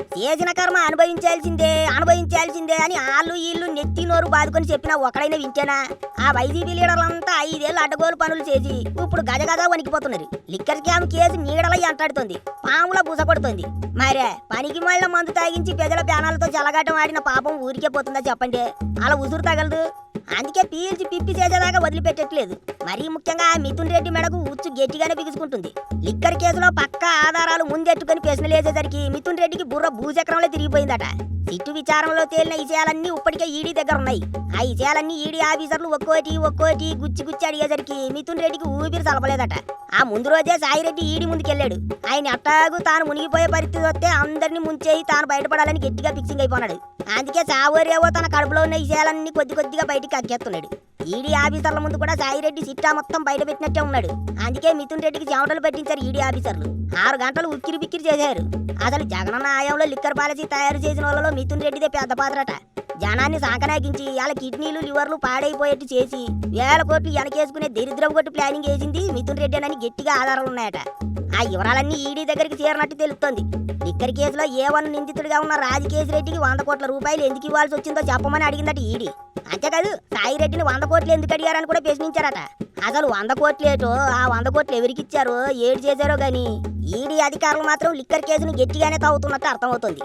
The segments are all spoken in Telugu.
చేసిన కర్మ అనుభవించాల్సిందే అనుభవించాల్సిందే అని ఆళ్ళు వీళ్ళు నెత్తి నోరు బాదుకొని చెప్పినా ఒకడైనా వింటేనా ఆ వైసీపీ లీడర్లంతా ఐదేళ్ళు అడ్డగోలు పనులు చేసి ఇప్పుడు గజ గజ వణికిపోతున్నారు. లిక్కర్ స్కామ్ కేసు నీడలై అంటాడుతుంది పాముల బుసపడుతుంది మరే పనికి మళ్ళీ మందు తాగించి ప్రజల ప్యానాలతో చెలగాటం ఆడిన పాపం ఊరికే పోతుందా చెప్పండి? అలా ఉసురు తగలదు. అందుకే పీల్చి పిప్పి చేసేదాకా వదిలిపెట్టట్లేదు. మరీ ముఖ్యంగా మిథున్ రెడ్డి మెడకు ఉచ్చు గట్టిగానే బిగుసుకుంటుంది. లిక్కర్ కేసులో పక్క ఆధారాలు ముందెట్టుకుని ప్రశ్నలు వేసేసరికి మిథున్ రెడ్డికి బుర్ర భూచక్రంలో తిరిగిపోయిందట. సిట్టు విచారణలో తేలిన విషయాలన్నీ ఇప్పటికే ఈడీ దగ్గర ఉన్నాయి. ఆ విషయాలన్నీ ఈడీ ఆఫీసర్లు ఒక్కోటి ఒక్కోటి గుచ్చి గుచ్చి అడిగేసరికి మిథున్ రెడ్డికి ఊపిరి సలపలేదట. ఆ ముందు రోజే సాయిరెడ్డి ఈడి ముందుకెళ్ళాడు. ఆయన అట్టాగు తాను మునిగిపోయే పరిస్థితి వస్తే అందరినీ ముంచేయి తాను బయటపడాలని గట్టిగా ఫిక్సింగ్ అయిపోయాడు అందుకే సావోరేవో తన కడుపులో ఉన్న విషయాలన్నీ కొద్ది కొద్దిగా బయటికి అక్కేస్తున్నాడు. ఈడీ ఆఫీసర్ల ముందు కూడా సాయిరెడ్డి సిట్టా మొత్తం బయట పెట్టినట్టే ఉన్నాడు. అందుకే మిథున్ రెడ్డికి చెమటలు పెట్టించారు ఈడీ ఆఫీసర్లు. ఆరు గంటలు ఉక్కిరి బిక్కిరి చేశారు. అసలు జగనన్న ఆయంలో లిక్కర్ పాలసీ తయారు చేసిన వాళ్ళలో మిథున్ రెడ్డిదే పెద్ద పాత్రట. జనాన్ని సాకనాకించి వాళ్ళ కిడ్నీలు లివర్లు పాడైపోయేట్టు చేసి వేల కోట్లు వెనకేసుకునే దరిద్రం కొట్టి ప్లానింగ్ వేసింది మిథున్ రెడ్డి అని గట్టిగా ఆధారాలు ఉన్నాయట ఆ వివరాలన్నీ ఈడీ దగ్గరికి చేరినట్టు తెలుస్తోంది లిక్కర్ కేసులో ఏ వన్ నిందితుడిగా ఉన్న రాజకేశ్ రెడ్డికి వంద కోట్ల రూపాయలు ఎందుకు ఇవ్వాల్సి వచ్చిందో చెప్పమని అడిగిందట ఈడీ. అంతేకాదు సాయి రెడ్డిని వంద కోట్లు ఎందుకు అడిగారని కూడా ప్రశ్నించారట. అసలు వంద కోట్లేటో ఆ వంద కోట్లు ఎవరికి ఇచ్చారో ఏడు చేశారో గాని ఈడీ అధికారులు మాత్రం లిక్కర్ కేసును గట్టిగానే తాగుతున్నట్టు అర్థమవుతుంది.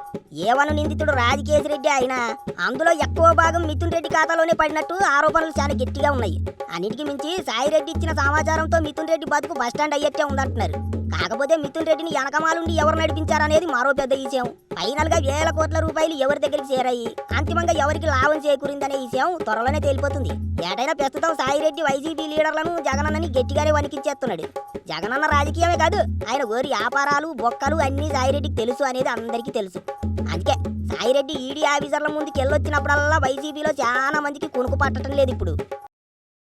ఏవను నిందితుడు రాజకేశ్ రెడ్డి అయినా అందులో ఎక్కువ భాగం మిథున్ రెడ్డి ఖాతాలోనే పడినట్టు ఆరోపణలు చాలా గట్టిగా ఉన్నాయి. అన్నిటికీ మించి సాయి రెడ్డి ఇచ్చిన సమాచారంతో మిథున్ రెడ్డి బతుకు బస్టాండ్ అయ్యట్టే ఉందంటున్నారు. కాకపోతే మిథున్ రెడ్డిని వెనకమాలుండి ఎవరు నడిపించారనేది మరో పెద్ద విషయం. ఫైనల్గా వేల కోట్ల రూపాయలు ఎవరి దగ్గరికి చేరాయి? అంతిమంగా ఎవరికి లాభం చేకూరిందనే విషయం త్వరలోనే తేలిపోతుంది. ఏటైనా ప్రస్తుతం సాయిరెడ్డి వైసీపీ లీడర్లను జగనన్నని గట్టిగానే వణికించేస్తున్నాడు. జగనన్న రాజకీయమే కాదు ఆయన గోరి వ్యాపారాలు బొక్కలు అన్నీ సాయిరెడ్డికి తెలుసు అనేది అందరికీ తెలుసు. అందుకే సాయిరెడ్డి ఈడీ ఆఫీసర్ల ముందుకు వెళ్ళొచ్చినప్పుడల్లా వైసీపీలో చాలా మందికి కొనుక్కు పట్టడం లేదు ఇప్పుడు.